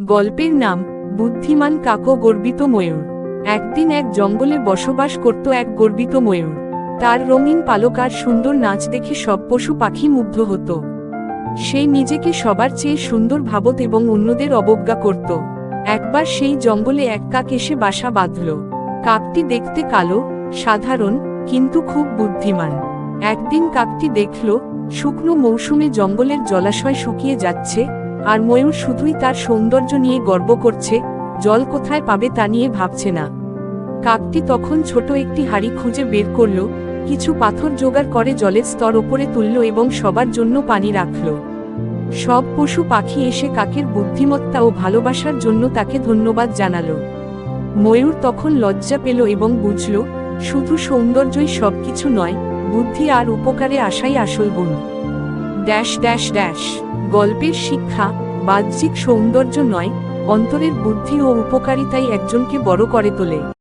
গল্পের নাম, বুদ্ধিমান কাকো গর্বিত ময়ূর। একদিন এক জঙ্গলে বসবাস করত এক গর্বিত ময়ূর। তার রঙিন পালক আর সুন্দর নাচ দেখে সব পশু পাখি মুগ্ধ হতো। সেই নিজেকে সবার চেয়ে সুন্দর ভাবত এবং অন্যদের অবজ্ঞা করত। একবার সেই জঙ্গলে এক কাক এসে বাসা বাঁধল। কাকটি দেখতে কালো, সাধারণ, কিন্তু খুব বুদ্ধিমান। একদিন কাকটি দেখল, শুকনো মৌসুমে জঙ্গলের জলাশয় শুকিয়ে যাচ্ছে আর ময়ূর শুধুই তার সৌন্দর্য নিয়ে গর্ব করছে, জল কোথায় পাবে তা নিয়ে ভাবছে না। কাকটি তখন ছোট একটি হাড়ি খুঁজে বের করল, কিছু পাথর জোগাড় করে জলের স্তর ওপরে তুলল এবং সবার জন্য পানি রাখল। সব পশু পাখি এসে কাকের বুদ্ধিমত্তা ও ভালোবাসার জন্য তাকে ধন্যবাদ জানালো। ময়ূর তখন লজ্জা পেল এবং বুঝল, শুধু সৌন্দর্যই সবকিছু নয়, বুদ্ধি আর উপকারে আসাই আসল গুণ। Dash dash dash. গল্পের শিক্ষা বাহ্যিক সৌন্দর্য নয় অন্তরের বুদ্ধি ও উপকারিতাই একজনকে বড় করে তোলে।